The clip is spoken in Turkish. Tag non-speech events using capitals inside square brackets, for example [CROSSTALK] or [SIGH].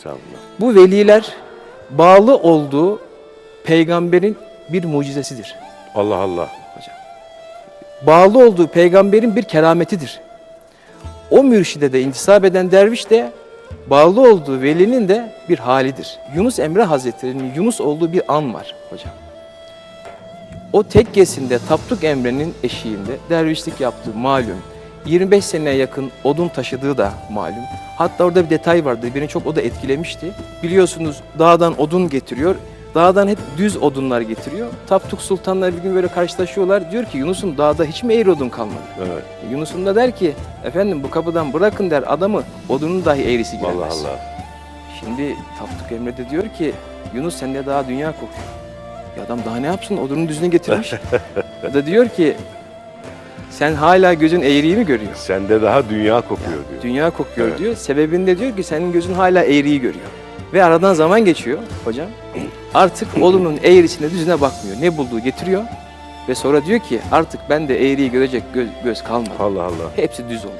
Estağfurullah. Bu veliler bağlı olduğu peygamberin bir mucizesidir Allah Allah. hocam. Bağlı olduğu peygamberin bir kerametidir. O mürşide de intisap eden derviş de bağlı olduğu velinin de bir halidir. Yunus Emre Hazretleri'nin Yunus olduğu bir an var hocam. O tekkesinde Tapduk Emre'nin eşiğinde dervişlik yaptığı malum. 25 seneye yakın odun taşıdığı da malum. Hatta orada bir detay vardı. Beni çok o da etkilemişti. Biliyorsunuz dağdan odun getiriyor. Dağdan hep düz odunlar getiriyor. Tapduk Sultanlar bir gün böyle karşılaşıyorlar. Diyor ki Yunus'um dağda hiç mi eğri odun kalmadı? Evet. Yunus'un da der ki efendim bu kapıdan bırakın der adamı odunun dahi eğrisi giremez. Allah Allah. Şimdi Tapduk Emre de diyor ki Yunus sende daha dünya kokuyor. Ya adam daha ne yapsın odunun düzüne getirmiş. [LAUGHS] o da diyor ki sen hala gözün eğriyi mi görüyor? Sende daha dünya kokuyor diyor. Dünya kokuyor Evet. diyor. Sebebinde diyor ki senin gözün hala eğriyi görüyor. Ve aradan zaman geçiyor hocam. Artık odunun eğrisine düzüne bakmıyor. Ne bulduğu getiriyor. Ve sonra diyor ki artık ben de eğriyi görecek göz, göz kalmadı. Allah Allah. Hepsi düz oldu.